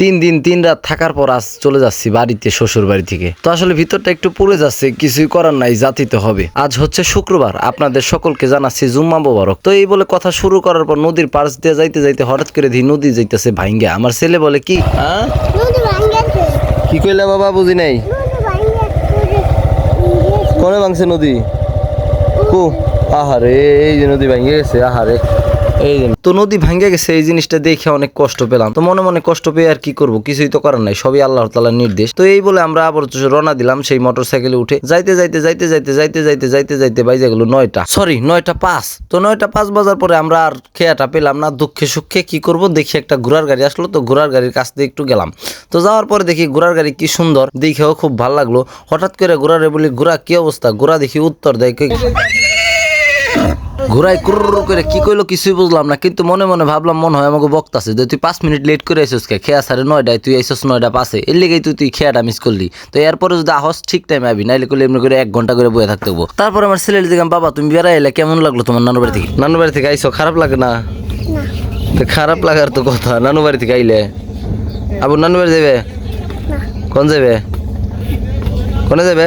তিন দিন তিন রাত থাকার পর আজ চলে যাচ্ছি বাড়িতে শ্বশুর বাড়ি থেকে। তো আসলে ভিতরটা একটু পুড়ে যাচ্ছে কিছুই করার নাই জাতিতে হবে। আজ হচ্ছে শুক্রবার আপনাদের সকলকে জানাচ্ছি জুম্মা মোবারক। তো এই বলে কথা শুরু করার পর নদীর পাশ দিয়ে যাইতে যাইতে হঠাৎ করে ধি নদী যাইতেছে ভাঙ্গে আমার ছেলে বলে কি? হ্যাঁ? কি কইলা বাবা বুঝি নাই? নদী ভাঙ্গেছে কোনে ভাঙছে নদী? কু? আহারে এই যে নদী ভেঙে গেছে আহারে। এই তো নদী ভেঙে গেছে, এই জিনিসটা দেখে অনেক কষ্ট পেলাম। তো মনে মনে কষ্ট পেয়ে আর কি করব? কিছুই তো করার নাই, সবই আল্লাহ তালার নির্দেশ। তো এই বলে আমরা আবার রওনা দিলাম সেই মোটর সাইকেলে উঠে। যাইতে যাইতে যাইতে যাইতে যাইতে যাইতে যাইতে যাইতে বাইজে গেল নয়টা। সরি নয়টা পাঁচ। তো নয়টা পাঁচ বাজার পরে আমরা আর খেয়াটা পেলাম না, দুঃখে সুখে কি করব? দেখি একটা ঘোড়ার গাড়ি আসলো, তো ঘোড়ার গাড়ির কাছ দিয়ে একটু গেলাম। তো যাওয়ার পরে দেখি ঘোড়ার গাড়ি কি সুন্দর, দেখেও খুব ভালো লাগল। হঠাৎ করে ঘোড়ারে বলি, ঘোড়া, কি অবস্থা? ঘোড়া দেখি উত্তর দেয় ঘুরাই কুরুর করে কি কইলো কিছুই বুঝলাম না কিন্তু মনে মনে ভাবলাম মনে হয় আমাকে বক্তাছে যে তুই পাঁচ মিনিট লেট করে আইসস কে? খেয়া সাড়ে নয়টায় তুই আইসস নয়টা পাশে এর লেগেই তুই তুই খেয়াটা মিস করলি। তো এরপরে যদি আহস ঠিক টাইমে আবি নাইলে করলে এমনি করে এক ঘণ্টা করে বয়ে থাকতে হব। তারপর আমার ছেলে দিলাম বাবা তুমি বেড়াই এলে কেমন লাগল তোমার নানু বাড়ি থেকে? নানু বাড়ি থেকে আইসো খারাপ লাগে না। তো খারাপ লাগার তো কথা নানু বাড়ি থেকে আইলে। আবু নানু বাড়ি যাবে কোন যাবে কোনে যাবে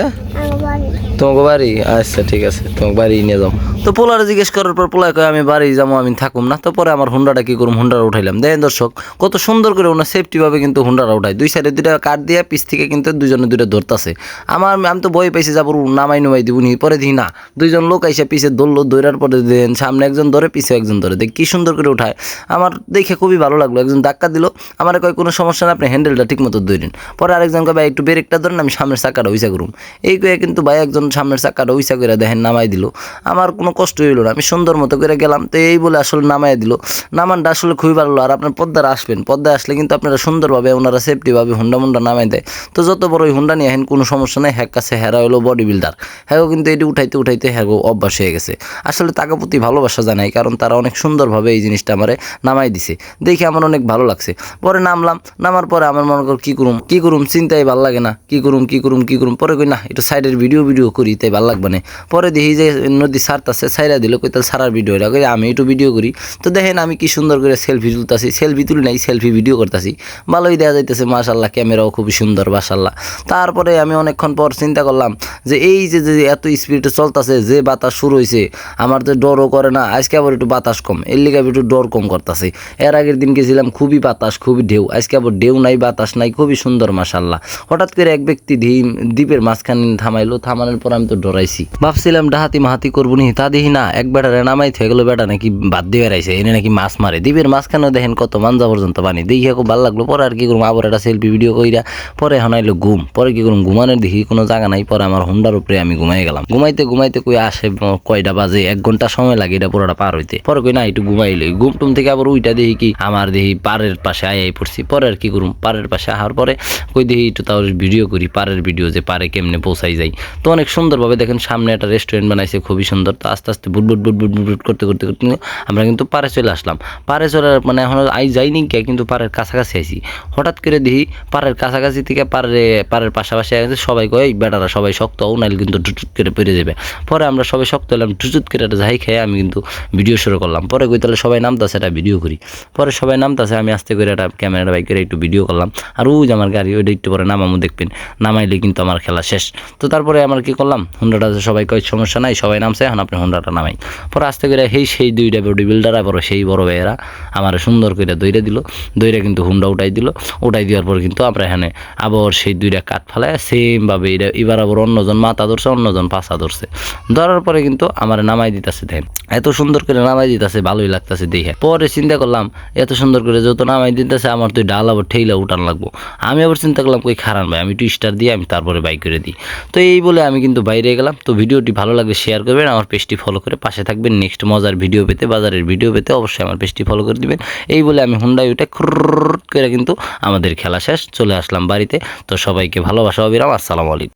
তোমাকে বাড়ি? আচ্ছা ঠিক আছে তোমাকে বাড়ি নিয়ে যাও। তো পোলারে জিজ্ঞেস করার পর পোলায় কয়, আমি বাড়ি যাব, আমি থাকুম না। তো পরে আমার হুন্ডাটা কি করুম? হুন্ডাটা উঠাইলাম। দেখেন দর্শক, কত সুন্দর করে ওনার সেফটি ভাবে কিন্তু হুন্ডাটা উঠায়। দুই সাইডে দুইটা কাঠ দিয়ে পিস থেকে কিন্তু দুজনে দুইটা ধরতাছে। আমার, আমি তো বই পাইছি যাব, নামাই নামাই দিব নি। পরে দিই না, দুইজন লোক আইসা পিছে ধরলো দৌড়ার পরে দেন সামনে একজন ধরে, পিছে একজন ধরে। দেখ কি সুন্দর করে উঠায়। আমার দেখে খুবই ভালো লাগল। একজন ধাক্কা দিল। আমার কয়, কোনো সমস্যা না আপনি হ্যান্ডেলটা ঠিক মতো ধরেন পরে আরেকজন কয়, ভাই, একটু ব্রেকটা ধরেন, আমি সামনের চাকাটা উইসা করুম। এই কয়ে কিন্তু ভাই একজন সামনের চাকাটা উইসা করে দেখেন নামাই দিল। আমার কোনো কষ্ট হইল না, আমি সুন্দর মতো করে গেলাম। তো এই বলে আসলে নামাই দিল। নামানটা আসলে খুবই ভালো আর আপনার পদ্মার আসবেন। পদ্মায় আসলে কিন্তু আপনারা সুন্দরভাবে, ওনারা সেফটিভাবে হুন্ডা মুন্ডা নামাই দেয়। তো যত বড় হুন্ডা নিয়ে হেন কোনো সমস্যা নেই। হ্যাক কাছে হেরা হলো বডি বিল্ডার হ্যাগো কিন্তু এটি উঠাইতে উঠাইতে হ্যাগো অভ্যাস হয়ে গেছে। আসলে তাকে প্রতি ভালোবাসা জানাই, কারণ তারা অনেক সুন্দরভাবে এই জিনিসটা আমারে নামাই দিছে। দেখে আমার অনেক ভালো লাগছে। পরে নামলাম। নামার পরে আমার মনে কর, কী করুম? কী করুম? চিন্তাই ভালো লাগে না। কী করুম? কী করুম? কী করুম? পরে কই, না একটু সাইডের ভিডিও ভিডিও করি, তাই ভালো লাগবে না। পরে দেখি যে নদী সারতাছে। সাইরা দিল কই তাহলে সারার ভিডিও এটা কই আমি একটু ভিডিও করি। তো দেখেন আমি কি সুন্দর করে সেলফি তুলতাছি সেলফি তুলি নাই সেলফি ভিডিও করতেছি। ভালোই দেখা যাইতেছে মাশাল্লাহ ক্যামেরাও খুবই সুন্দর মাশাল্লাহ তারপরে আমি অনেকক্ষণ পর চিন্তা করলাম যে এই যে যে এত স্পিডে চলতেছে, যে বাতাস শুরু হয়েছে আমার তো ডরও করে না, আজকে আবার একটু বাতাস কম। এর লিগে একটু ডর কম করতেছে। এর আগের দিন গেছিলাম, খুবই বাতাস, খুবই ঢেউ। আজকে আবার ঢেউ নাই, বাতাস নাই, খুবই সুন্দর মাশাল্লাহ হঠাৎ করে এক ব্যক্তি দ্বীপের মাঝখানে থামাইলো, থামানোর পর আমি তো ডরাইছি। ভাবছিলাম ডাহাতি মাহাতি করব নি? তা দেখি না এক বেটারে নামাই থেকে গেলো বেটা নাকি বাদ দিয়ে বেড়াইছে, এনে নাকি মাছ মারে। দ্বীপের মাঝখানে দেখেন কত মাঞ্জা পর্যন্ত পানি। দেখি খুব ভালো লাগল, পরে আর কি করুম, আবার একটা সেলফি ভিডিও কইরা পরে এখন ঘুম। পরে কি করুম, ঘুমানোর দেখি কোনো জায়গা নাই, পরে আমার হুন্ডার উপরে আমি ঘুমাই গেলাম। ঘুমাইতে ঘুমাইতে কই আসে কয়টা বাজে, এক ঘণ্টা সময় লাগে এটা পুরোটা পার হইতে। পরে কই না, একটু ঘুমাইলে ঘুম টুম থেকে আবার উইটা দেখি কি, আমার দেখি পাড়ের পাশে আই আই পড়ছি। পরে আর কি করুম পাড়ের পাশে আসার পরে কই দেখি একটু তাও ভিডিও করি পাড়ের ভিডিও যে পারে কেমনে পৌঁছাই যাই। তো অনেক সুন্দরভাবে দেখেন সামনে একটা রেস্টুরেন্ট বানাইছে, খুবই সুন্দর। তো আস্তে আস্তে বুট বুট বুট বুট বুট করতে করতে করতে আমরা কিন্তু পারে চলে আসলাম। পারে চলে মানে এখন আই যাইনি কে, কিন্তু পাড়ের কাছাকাছি আইছি। হঠাৎ করে দেখি পাড়ের কাছাকাছি থেকে পাড়ে পাড়ের পাশাপাশি আছে সবাই কয়, "এই বেটারা সবাই শক্ত, ও নাইলে কিন্তু টুটুট করে পেরে যাবে। পরে আমরা সবাই শক্ত হলাম টুটুট করে একটা যাই খেয়ে আমি কিন্তু ভিডিও শুরু করলাম। পরে কই, তাহলে সবাই নামতাছে একটা ভিডিও করি। পরে সবাই নামতাছে, আমি আস্তে করে একটা ক্যামেরা বাইক করে একটু ভিডিও করলাম। আর ওই আমার গাড়ি, ওইটা একটু পরে নামামো, দেখবেন। নামাইলে কিন্তু আমার খেলা শেষ। তো তারপরে আমার কি করলাম? হুন্ডাটা সবাই কয়, সমস্যা নাই, সবাই নামছে, এখন আপনি হুন্ডাটা নামাই। পরে আস্তে করে সেই সেই দুইটা বডি বিল্ডার আবার সেই বড় ভাইয়েরা আমার সুন্দর করে দইরে দিল। দইরে কিন্তু হুন্ডা উঠাই দিল। উঠাই দেওয়ার পর কিন্তু আমরা এখানে আবার সেই দুইটা কাঠ ফালায় সেমভাবে এটা এবার আবার অন্যজন মাথা ধরছে, অন্যজন পাছা ধরছে। ধরার পরে কিন্তু আমার নামাই দিতেছে, দেখেন। এত সুন্দর করে নামাই দিতেছে, ভালোই লাগতেছে দেখে। পরে চিন্তা করলাম, এত সুন্দর করে যত নামাই দিতেছে, আমার তুই ডাল আবার ঠেইলা উঠান লাগবো। আমি আবার চিন্তা করলাম, কই খারাপ ভাই, আমি একটু স্টার দিয়ে আমি তারপরে বাইক করে দিই। তো এই বলে আমি কিন্তু বাইরে গেলাম। তো ভিডিওটি ভালো লাগলে শেয়ার করবেন, আমার পেজটি ফলো করে পাশে থাকবেন। নেক্সট মজার ভিডিও পেতে, বাজারের ভিডিও পেতে অবশ্যই আমার পেজটি ফলো করে দিবেন। এই বলে আমি হুন্ডাই উঠে করে কিন্তু আমাদের খেলা শেষ, চলে আসলাম বাড়িতে। তো সবাইকে ভালোবাসা, অবিরাম, আসসালামু আলাইকুম।